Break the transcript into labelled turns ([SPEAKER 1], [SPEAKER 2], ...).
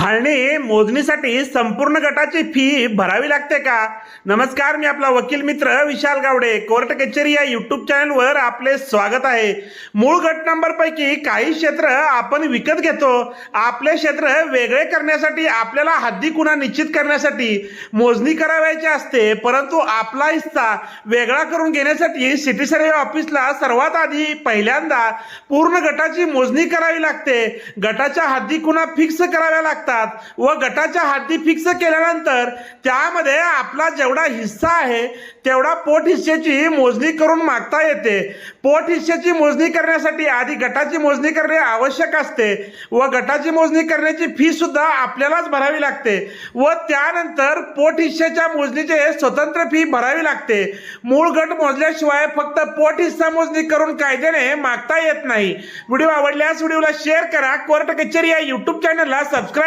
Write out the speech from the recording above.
[SPEAKER 1] फाळणी मोजणीसाठी संपूर्ण गटाची फी भरावी लागते का? नमस्कार मी आपला वकील मित्र विशाल गावडे. कोर्ट कचेरी या युट्यूब चॅनलवर आपले स्वागत आहे. मूळ गट नंबर पैकी काही क्षेत्र आपण विकत घेतो. आपले क्षेत्र वेगळे करण्यासाठी आपल्याला हद्दी गुन्हा निश्चित करण्यासाठी मोजणी करावायची असते. परंतु आपला हिस्सा वेगळा करून घेण्यासाठी सिटी सर्वे ऑफिसला सर्वात आधी पहिल्यांदा पूर्ण गटाची मोजणी करावी लागते. गटाच्या हद्दी कुणा फिक्स कराव्या लागतात. व गटाच्या हद्दी फिक्स केल्यानंतर त्यामध्ये आपला जेवढा हिस्सा आहे तेवढा पोट हिस्सेची मोजणी करून मागता येते. पोट हिस्सेची मोजणी करण्यासाठी आधी गटाची मोजणी करणे आवश्यक असते व गटाची मोजणी करण्याची फी सुद्धा आपल्यालाच भरावी लागते व त्यानंतर पोट हिस्सेच्या मोजणीचे स्वतंत्र फी भरावी लागते. मूळ गट मोजल्याशिवाय फक्त पोट हिस्सा मोजणी करून कायद्याने मागता येत नाही. व्हिडिओ आवडल्यास व्हिडिओला शेअर करा. कोर्ट कचेरी या यूट्यूब चॅनलला सबस्क्राईब